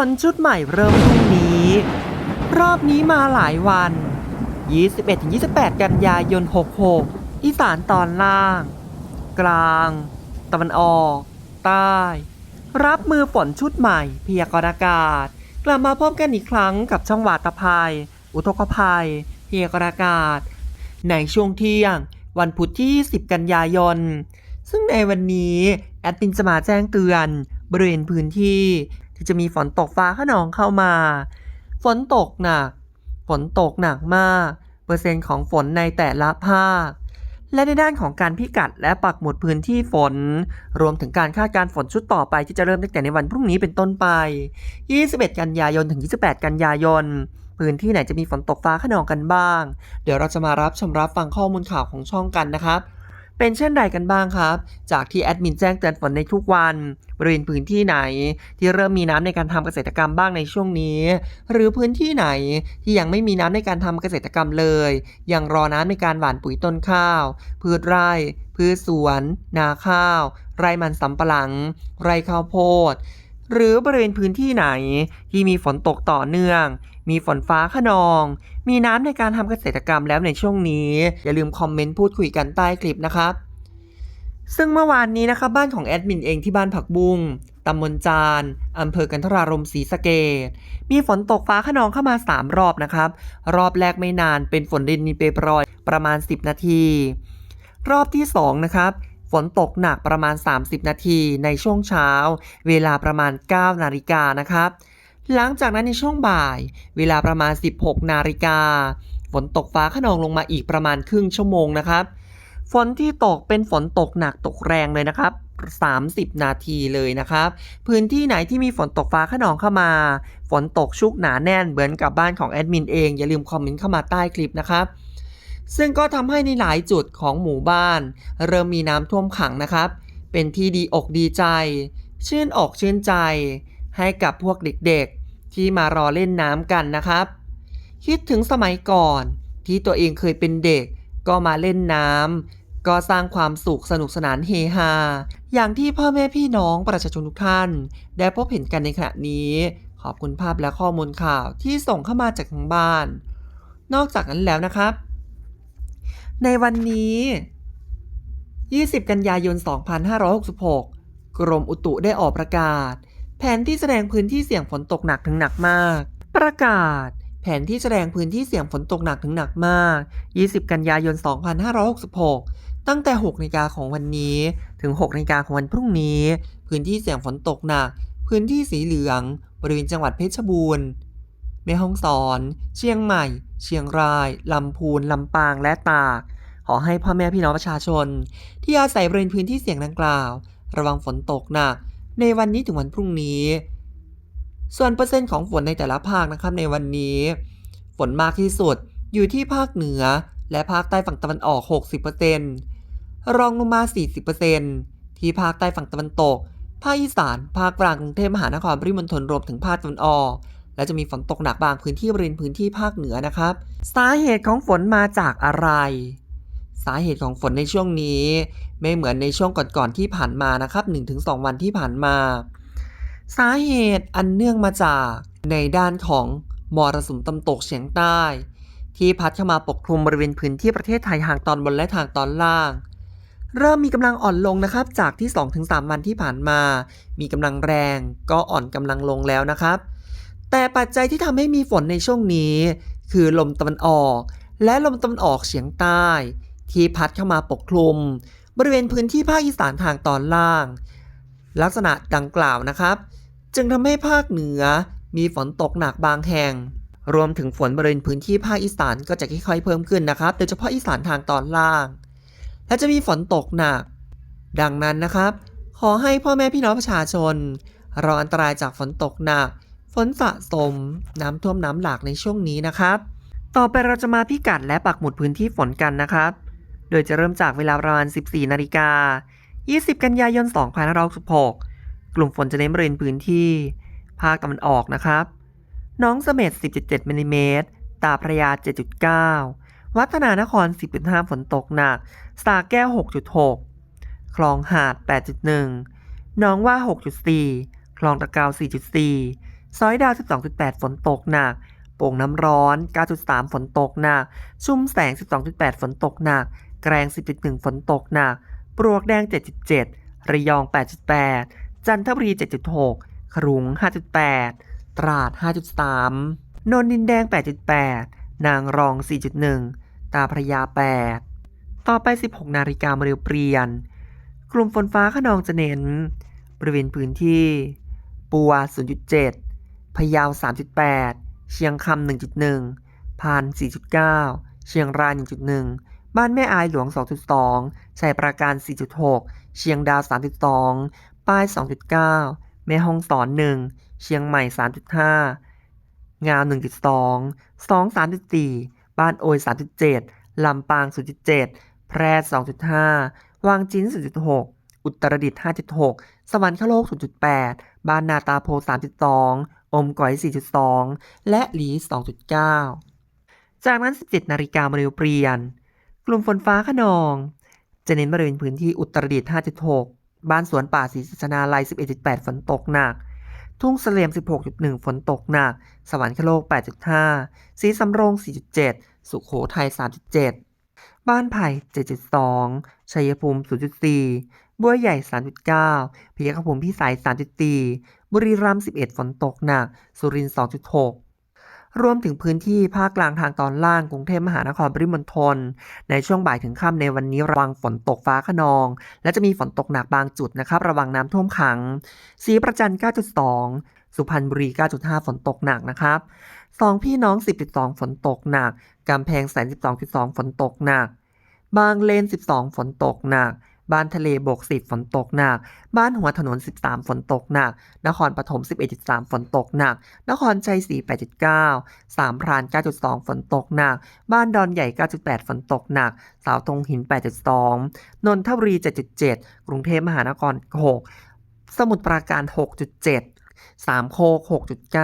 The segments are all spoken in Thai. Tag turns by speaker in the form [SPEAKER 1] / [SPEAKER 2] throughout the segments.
[SPEAKER 1] ฝนชุดใหม่เริ่มพรุ่งนี้ รอบนี้มาหลายวัน 21-28 กันยายน 66 อีสานตอนล่าง กลาง ตะวันออก ใต้ รับมือฝนชุดใหม่ พยากรณ์อากาศ กลับมาพบกันอีกครั้งกับช่องวาตภัย อุทกภัย พยากรณ์อากาศ ในช่วงเที่ยง วันพุธที่ 10 กันยายน ซึ่งในวันนี้ แอดมินจะมาแจ้งเตือน บริเวณพื้นที่ ที่จะมีฝนตกฟ้าขนองเข้ามา ฝนตกหนัก ฝนตกหนักมาก เปอร์เซ็นต์ของฝนในแต่ละภาค และในด้านของการพิกัดและปักหมุดพื้นที่ฝน รวมถึงการคาดการฝนชุดต่อไปที่จะเริ่มตั้งแต่ในวันพรุ่งนี้เป็นต้นไป 21 กันยายนถึง 28 กันยายนพื้นที่ไหนจะมีฝนตกฟ้าขนองกันบ้าง เดี๋ยวเราจะมารับชมรับฟังข้อมูลข่าวของช่องกันนะครับ เป็นเช่นไรกันบ้างครับ จากที่แอดมินแจ้งเตือนฝนในทุกวันบริเวณพื้นที่ไหน ที่เริ่มมีน้ำในการทำเกษตรกรรมบ้างในช่วงนี้ หรือพื้นที่ไหนที่ยังไม่มีน้ำในการทำเกษตรกรรมเลย ยังรอน้ำในการหว่านปุ๋ยต้นข้าว พืชไร่ พืชสวน นาข้าว ไร่มันสำปะหลัง ไร่ข้าวโพด หรือบริเวณพื้นที่ไหนที่มีฝนตกต่อเนื่อง มีฝนฟ้าขนอง มีน้ำในการทำเกษตรกรรมแล้วในช่วงนี้ อย่าลืมคอมเมนต์พูดคุยกันใต้คลิปนะครับ ซึ่งเมื่อวานนี้นะครับบ้านของแอดมินเองที่บ้านผักบุ้งตำบลจานอำเภอกันทรารมศรีสะเกดมีฝนตกฟ้าขนองเข้ามา 3 รอบนะครับ รอบแรกไม่นานเป็นฝนดินมีเปรยปรอยประมาณ 10 นาที รอบที่2นะครับ นตกหนักประมาณ 30 นาทีในช่วงเช้า เวลาประมาณ 9 นาฬิกานะครับ หลังจากนั้นในช่วงบ่าย เวลาประมาณ 16 นาฬิกาฝนตกฟ้าขนองลงมาอีกประมาณครึ่งชั่วโมงนะครับ ฝนที่ตกเป็นฝนตกหนักตกแรงเลยนะครับ30 นาทีเลยนะครับ พื้นที่ไหนที่มีฝนตกฟ้าขนองเข้ามา ฝนตกชุกหนาแน่นเหมือนกับบ้านของแอดมินเอง อย่าลืมคอมเมนต์เข้ามาใต้คลิปนะครับ ซึ่งก็ทำให้ในหลายจุดของหมู่บ้าน เริ่มมีน้ำท่วมขังนะครับ เป็นที่ดีอกดีใจ ชื่นอกชื่นใจ ให้กับพวกเด็กๆ ที่มารอเล่นน้ำกันนะครับ คิดถึงสมัยก่อนที่ตัวเองเคยเป็นเด็กก็มาเล่นน้ำก็สร้างความสุขสนุกสนานเฮฮาอย่างที่พ่อแม่พี่น้องประชาชนทุกท่าน ได้พบเห็นกันในขณะนี้ ขอบคุณภาพและข้อมูลข่าวที่ส่งเข้ามาจากทางบ้าน นอกจากนั้นแล้วนะครับ ในวันนี้ 20 กันยายน 2566 กรมอุตุได้ออกประกาศ แผนที่แสดงพื้นที่เสี่ยงฝนตกหนักถึงหนักมาก ประกาศ แผนที่แสดงพื้นที่เสี่ยงฝนตกหนักถึงหนักมาก 20 กันยายน 2566 ตั้งแต่ 6นาฬิกาของวันนี้ ถึง 6นาฬิกาของวันพรุ่งนี้ พื้นที่เสี่ยงฝนตกหนัก พื้นที่สีเหลือง บริเวณจังหวัดเพชรบูรณ์ แม่ฮ่องสอน เชียงใหม่ เชียงราย ลำพูน ลำปาง และตาก ขอให้พ่อแม่พี่น้องประชาชน ที่อาศัยบริเวณพื้นที่เสี่ยงดังกล่าว ระวังฝนตกหนักในวันนี้ถึงวันพรุ่งนี้ ส่วนเปอร์เซ็นต์ของฝนในแต่ละภาคนะครับในวันนี้ ฝนมากที่สุดอยู่ที่ภาคเหนือ และภาคใต้ฝั่งตะวันออก 60%รองลงมา 40%ที่ภาคใต้ฝั่งตะวันตก ภาคอีสาน ภาคกลางกรุงเทพมหานครปริมณฑลรวมถึงภาคตะวันออก และจะมีฝนตกหนักบางพื้นที่บริเวณพื้นที่ภาคเหนือนะครับ สาเหตุของฝนมาจากอะไร สาเหตุของฝนในช่วงนี้ ไม่เหมือนในช่วงก่อนๆที่ผ่านมานะครับ1-2 วันที่ผ่านมา สาเหตุอันเนื่องมาจากในด้านของมรสุมตะวันตกเฉียงใต้ ที่พัดเข้ามาปกคลุมบริเวณพื้นที่ประเทศไทยทางตอนบนและทางตอนล่าง เริ่มมีกำลังอ่อนลงนะครับจากที่ 2-3 วันที่ผ่านมา มีกำลังแรงก็อ่อนกำลังลงแล้วนะครับ แต่ปัจจัยที่ทำให้มีฝนในช่วงนี้ คือลมตะวันออก และลมตะวันออกเฉียงใต้ ที่พัดเข้ามาปกคลุม บริเวณพื้นที่ภาคอีสานทางตอนล่าง ลักษณะดังกล่าวนะครับ จึงทำให้ภาคเหนือมีฝนตกหนักบางแห่ง รวมถึงฝนบริเวณพื้นที่ภาคอีสานก็จะค่อยๆเพิ่มขึ้นนะครับ โดยเฉพาะอีสานทางตอนล่าง และจะมีฝนตกหนัก ดังนั้นนะครับ ขอให้พ่อแม่พี่น้องประชาชนรออันตรายจากฝนตกหนัก ฝนสะสม น้ำท่วมน้ำหลากในช่วงนี้นะครับ ต่อไปเราจะมาพิกัดและปักหมุดพื้นที่ฝนกันนะครับ โดยจะเริ่มจากเวลาประมาณ 14 นาฬิกา 20 กันยายน 2566 กลุ่มฝนจะเน้นบริเวณพื้นที่ ภาคตะวันออกนะครับน้องเสม็ด10.7มิลลิเมตร ตาพระยา 7.9 วัฒนานคร 10.5 ฝนตกหนัก สาแก้ว 6.6 คลองหาด 8.1 น้องว่า 6.4 คลองตะกาว 4.4 ซอยดาว 12.8 ฝนตกหนัก โป่งน้ำร้อน 9.3 ฝนตกหนัก ชุ่มแสง 12.8 ฝนตกหนัก แกรง 10.1 ฝนตกหนัก ปลวกแดง 7.7 ระยอง 8.8 จันทบุรี 7.6ขรุง 5.8 ตราด 5.3 นนดินแดง 8.8 นางรอง 4.1 ตาพระยา 8 ต่อไป 16 นาฬิกามาเร็วเปลี่ยน กลุ่มฝนฟ้าขนองจะเน้นบริเวณพื้นที่ปัว 0.7 พะเยา 3.8 เชียงคำ 1.1 พาน 4.9 เชียงราย 1.1 บ้านแม่อายหลวง 2.2 ชัยปราการ 4.6 เชียงดาว 3.2 ป้าย 2.9 แม่ฮ่องสอน 1 เชียงใหม่ 3.5 งาว 1.2 2 3.4 บ้านโอย 3.7 ลำปาง 0.7 แพร่ 2.5 วางจิ้น 0.6อุตรดิตถ์5.6 สวรรคโลก 0.8 บ้านนาตาโพ 3.2 อมก๋อย 4.2 และหลี 2.9 จากนั้น 17 นาฬิกามาเร็วเปลี่ยน กลุ่มฝนฟ้าขนอง จะเน้นบริเวณพื้นที่อุตรดิตถ์5.6 บ้านสวนป่าศรีสัชนาลัย 11.8 ฝนตกหนัก ทุ่งเสลียม 16.1 ฝนตกหนัก สวรรคโลก 8.5 สีสำโรง 4.7 สุขโขทัย 3.7 บ้านไผ่ 7.2 ชัยภูมิ 0.4 บัวใหญ่ 3.9พิยคภูมิพิสัย 3.4 บุรีรัมย์ 11 ฝนตกหนัก สุรินทร์ 2.6 รวมถึงพื้นที่ภาคกลางทางตอนล่างกรุงเทพมหานครปริมณฑล ในช่วงบ่ายถึงค่ำในวันนี้ระวังฝนตกฟ้าขนอง และจะมีฝนตกหนักบางจุดนะครับ ระวังน้ำท่วมขังศรีประจันทร์9.2 สุพรรณบุรี 9.5 ฝนตกหนักนะครับสองพี่น้อง 10.2 ฝนตกหนัก กำแพงแสน12.2 ฝนตกหนัก บางเลน 12 ฝนตกหนัก บ้านทะเลบก10 ฝนตกหนัก บ้านหัวถนน 13 ฝนตกหนัก นครปฐม 11.3 ฝนตกหนัก นครชัยศรี 8.9 สามพราน 9.2 ฝนตกหนัก บ้านดอนใหญ่ 9.8 ฝนตกหนัก สาวตรงหิน 8.2 นนทบุรี 7.7 กรุงเทพมหานคร 6 สมุทรปราการ 6.7 สามโคก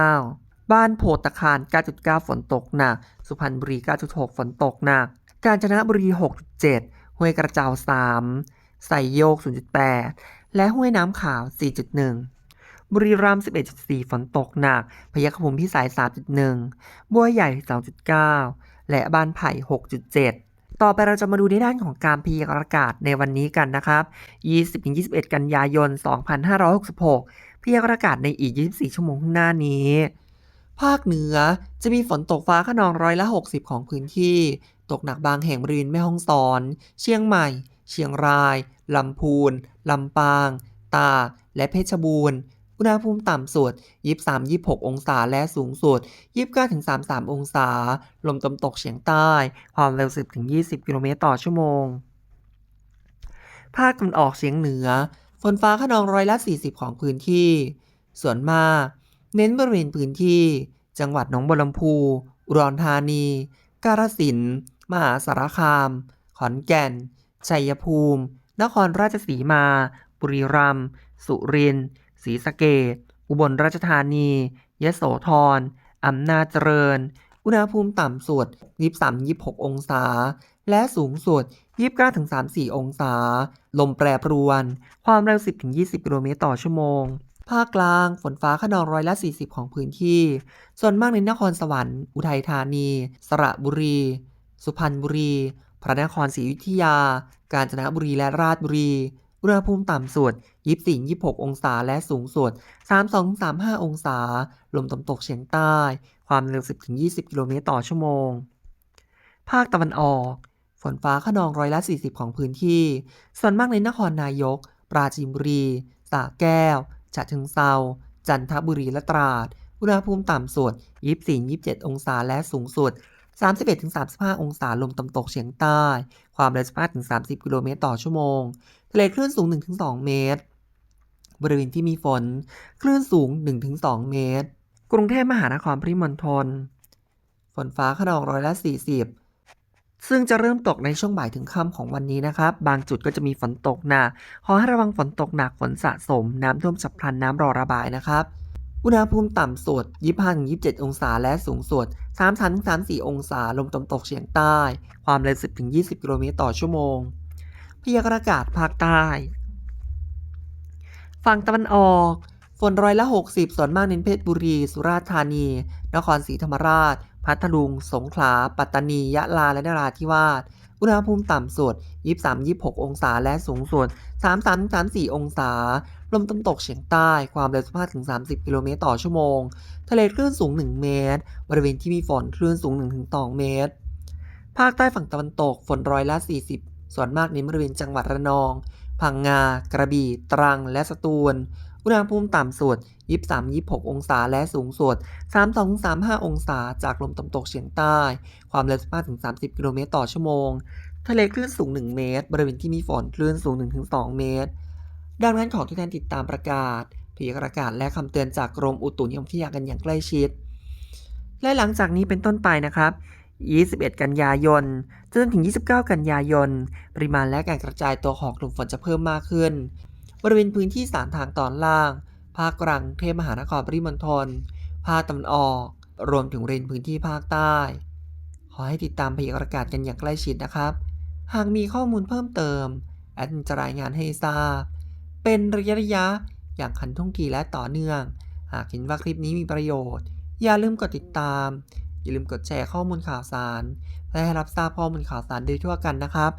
[SPEAKER 1] 6.9บ้านโพตะคาร 9.9 ฝนตกหนัก สุพรรณบุรี 9.6 ฝนตกหนัก กาญจนบุรี 6.7 ห้วยกระเจ้า 3 ใส่โยก 0.8 และห้วยน้ำขาว 4.1 บุรีรัมย์ 11.4 ฝนตกหนัก พยัคฆภูมิพิสัย 3.1 บัวใหญ่ 2.9 และบ้านไผ่ 6.7ต่อไปเราจะมาดูในด้านของการพยากรณ์อากาศในวันนี้กันนะครับ 20-21 กันยายน 2566 พยากรณ์อากาศในอีก 24 ชั่วโมงข้างหน้านี้ ภาคเหนือจะมีฝนตกฟ้าขนองร้อยละ 60 ของพื้นที่ ตกหนักบางแห่งบริเวณแม่ฮ่องสอน เชียงใหม่ เชียงราย ลำพูน ลำปาง ตาก และเพชรบูรณ์ อุณหภูมิต่ำสุด 23-26 องศา และสูงสุด 29-33 องศา ลมตะวันตกเฉียงใต้ ความเร็ว 10-20 กิโลเมตรต่อชั่วโมง ภาคตะวันออกเฉียงเหนือ ฝนฟ้าขนองร้อยละ 40 ของพื้นที่ ส่วนมาก เน้นบริเวณพื้นที่ จังหวัดหนองบัวลำพู อุดรธานี กาฬสินธุ์ มหาสารคาม ขอนแก่น ชัยภูมิ นครราชสีมา บุรีรัมย์ สุรินทร์ ศรีสะเกษอุบลราชธานี ยโสธร อำนาจเจริญ อุณหภูมิต่ำสุด 23-26 องศา และสูงสุด 29-34 องศา ลมแปรปรวน ความเร็ว 10-20 กิโลเมตรต่อชั่วโมง ภาคกลาง ฝนฟ้าขนองร้อยละ 40 ของพื้นที่ ส่วนมากในนครสวรรค์ อุทัยธานี สระบุรี สุพรรณบุรี พระนครศรีอยุธยา กาญจนบุรีและราชบุรีอุณหภูมิต่ำสุด 24-26 องศา และสูงสุด 32-35 องศา ลมตะวันตกเฉียงใต้ ความเร็ว 10-20 กิโลเมตรต่อชั่วโมง ภาคตะวันออก ฝนฟ้าขนองร้อยละ 40 ของพื้นที่ ส่วนมากในนครนายก ปราจีนบุรี สระแก้ว ฉะเชิงเซา จันทบุรี และตราด อุณหภูมิต่ำสุด 24-27 องศา และสูงสุด 31-35 องศาลมตะวันตกเฉียงใต้ ความเร็ว15-30 กิโลเมตรต่อชั่วโมง ทะเลคลื่นสูง 1-2 เมตร บริเวณที่มีฝน คลื่นสูง 1-2 เมตร กรุงเทพมหานครปริมณฑล ฝนฟ้าขนองร้อยละ 40 ซึ่งจะเริ่มตกในช่วงบ่ายถึงค่ำของวันนี้นะครับ บางจุดก็จะมีฝนตกหนัก ขอให้ระวังฝนตกหนัก ฝนสะสม น้ำท่วมฉับพลัน น้ำรอระบายนะครับ อุณหภูมิต่ำสุด 25-27 องศา และสูงสุด 33-34 องศา ลมตะวันตกเฉียงใต้ ความเร็ว 10-20 กิโลเมตรต่อชั่วโมง พยากรณ์อากาศภาคใต้ ฝั่งตะวันออกฝฝนร้อยละ 60 ส่วนมากเน้นเพชรบุรี สุราษฎร์ธานี นครศรีธรรมราช พัทลุง สงขลา ปัตตานี ยะลา และนราธิวาส อุณหภูมิต่ำสุด 23-26 องศา และสูงสุด 33-34 องศา ลมตะวันตกเฉียงใต้ ความเร็ว15-30 กิโลเมตรต่อชั่วโมง ทะเลคลื่นสูง 1 เมตร บริเวณที่มีฝนคลื่นสูง 1-2 เมตร ภาคใต้ฝั่งตะวันตก ฝนร้อยละ 40 ส่วนมากเน้นบริเวณจังหวัดระนอง พังงา กระบี่ ตรัง และสตูล อุณหภูมิต่ำสุด 23-26 องศา และสูงสุด 32-35 องศา จากลมตะวันตกเฉียงใต้ ความเร็ว 15-30 กิโลเมตรต่อชั่วโมง ทะเลคลื่นสูง 1 เมตร บริเวณที่มีฝนคลื่นสูง 1-2 เมตร ดังนั้นขอทุกท่านติดตามประกาศพยากรณ์อากาศและคำเตือนจากกรมอุตุนิยมวิทยากันอย่างใกล้ชิด และหลังจากนี้เป็นต้นไปนะครับ 21 กันยายน จนถึง 29 กันยายน ปริมาณและการกระจายตัวของกลุ่มฝนจะเพิ่มมากขึ้น บริเวณพื้นที่3ทางตอนล่าง ภาคกลางเทพมหานครปริมณฑลภาคตะวันออก รวมถึงบริเวณพื้นที่ภาคใต้ ขอให้ติดตามพยากรณ์อากาศกันอย่างใกล้ชิดนะครับ หากมีข้อมูลเพิ่มเติมแอดจะรายงานให้ทราบ เป็นระยะระยะๆอย่างขันท่งทีและต่อเนื่อง หากเห็นว่าคลิปนี้มีประโยชน์ อย่าลืมกดติดตาม อย่าลืมกดแชร์ข้อมูลข่าวสารเพื่อให้รับทราบข้อมูลข่าวสารโดยทั่วกันนะครับ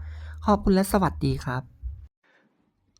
[SPEAKER 1] ขอบคุณและสวัสดีครับ